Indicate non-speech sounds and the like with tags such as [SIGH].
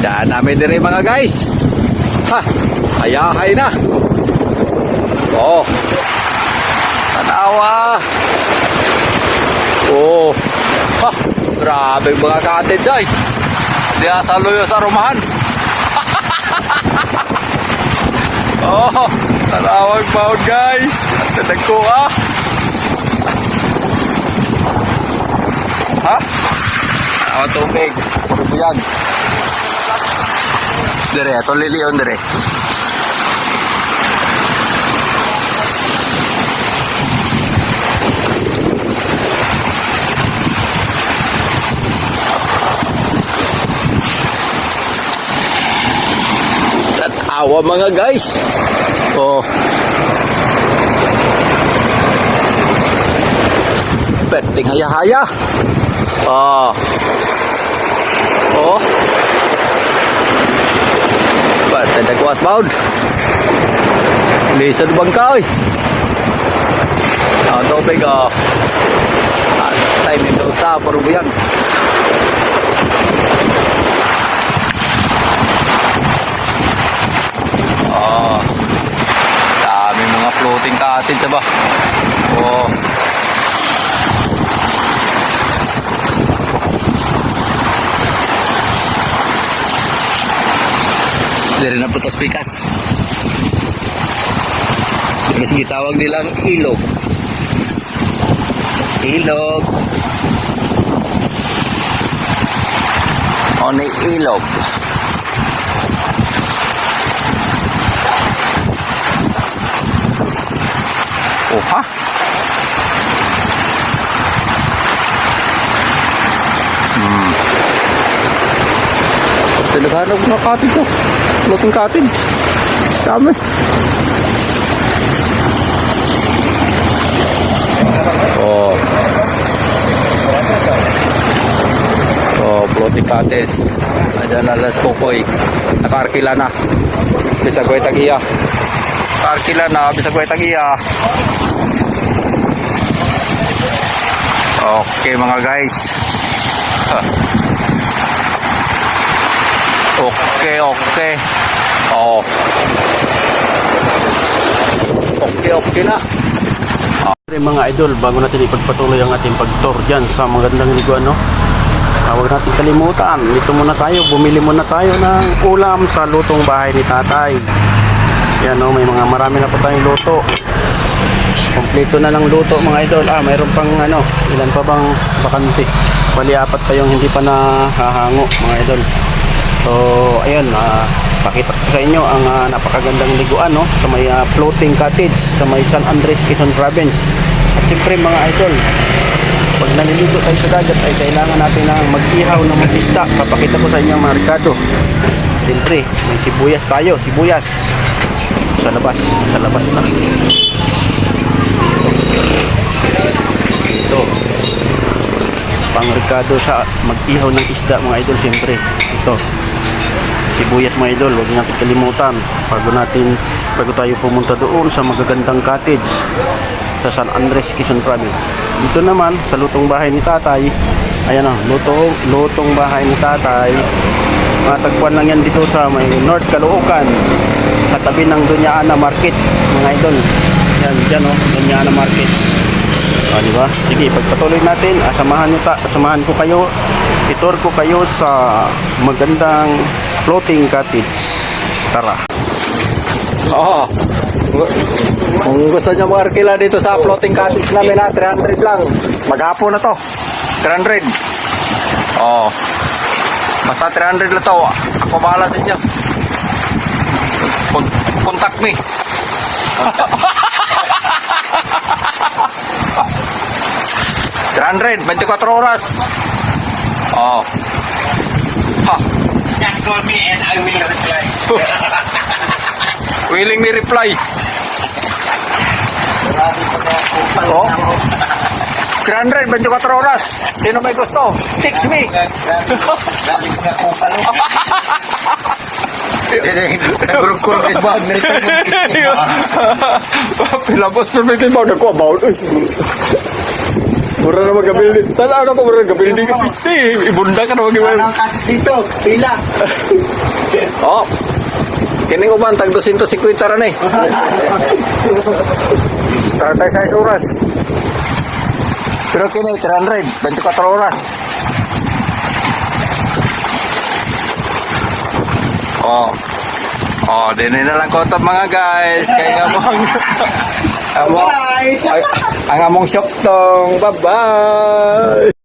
Daan namin din mga guys. Ha, hayahay na. Oh. Tanawa. Oh. Ha, grabe mga cottage ay. Di asalo yung sa rumahan. [LAUGHS] oh, tanawag pound guys. Tadag ko ah. Ha? Ako tubig. Yan. Dire, ito liliyon dire. Awa mga guys. Oh. Perting haya-haya. Oh. Oh. Pati nagwas bound. Lisod bangka oy. Ah, tubig oh. Ah, time nito ta puro yan. Oh. Dami mga floating cottage ba? Oh. Dari na putos pikas. Terus gitawag nilang ilog. Ilog. O ni ilog. Oh, ha? Hmm. Tinaghanap ko na cottage oh. Floating cottage. Dami. Oh. Oh, floating cottage. Ayan alas kokoy. Nakarkila na. Bisa ko tagiya. Karkila na, bisa ko tagiya. Okay mga guys. Huh. Okay, okay. Oh. Okay, okay na. Siyempre, mga idol, bago natin ipagpatuloy ang ating pag-tour dyan sa magandang liguan, no? Ah, huwag natin kalimutan. Dito muna tayo, bumili muna tayo ng ulam sa lutong bahay ni tatay. Yan, no? May mga marami na po tayong luto. Kompleto na ng luto, mga idol. Ah, mayroon pang ano, ilan pa bang bakante? Bali, apat pa yung hindi pa nahahango, mga idol. So, ayun, ah, pakita ko sa inyo ang ah, napakagandang liguan no sa may ah, floating cottage sa may San Andres, Quezon Province. At siyempre mga idol, pag naliligo tayo sa dagat ay kailangan natin ng mag-ihaw ng mag-isda. Papakita ko sa inyo mga Ricardo. Siyempre, may sibuyas tayo, sibuyas. Sa labas, sa labas na. Ito. Pang sa mag-ihaw ng isda mga idol siyempre. Ito sibuyas mga idol, huwag natin kalimutan bago natin, bago tayo pumunta doon sa magagandang cottage sa San Andres, Quezon Province. Dito naman, sa lutong bahay ni tatay, ayan o, lutong, lutong bahay ni tatay, matagpuan lang yan dito sa may North Caloocan, sa tabi ng Dunya Ana Market, mga idol. Yan, dyan o, Dunya Ana Market. O, di ba? Sige, pagpatuloy natin, ah, samahan, nyo ta, samahan ko kayo, itour ko kayo sa magandang floating cottage. Tara. Oo. Kung gusto niyo mag-arkila dito sa floating cottage namin ha, 300 lang. Maghapon na to. 300. Oo. Basta 300 lang to. Ako bahala sa inyo. Contact me. [LAUGHS] Hundred, 24 oras. Oh. Call me and I will reply. [LAUGHS] Willing me reply. Oh. 300, 24 oras. Sino may gusto? Text me. [LAUGHS] Ko nga kupalo. Nagurug-kurug is [LAUGHS] bag na ito. Pilabos na may tibaw na ko about. Mura na magka-building. Sana ano ko mura magka-building ka piste. Ibunda ka na cuts dito, pila. [LAUGHS] Oh. Kining uban tag 250 ra ni. [LAUGHS] Tara tayo sa oras. Pero kini 300, 24 oras. Oh. Oh, din na lang ko to mga guys. Kaya [LAUGHS] nga ang amo, ang, ang among shop tong. Bye-bye.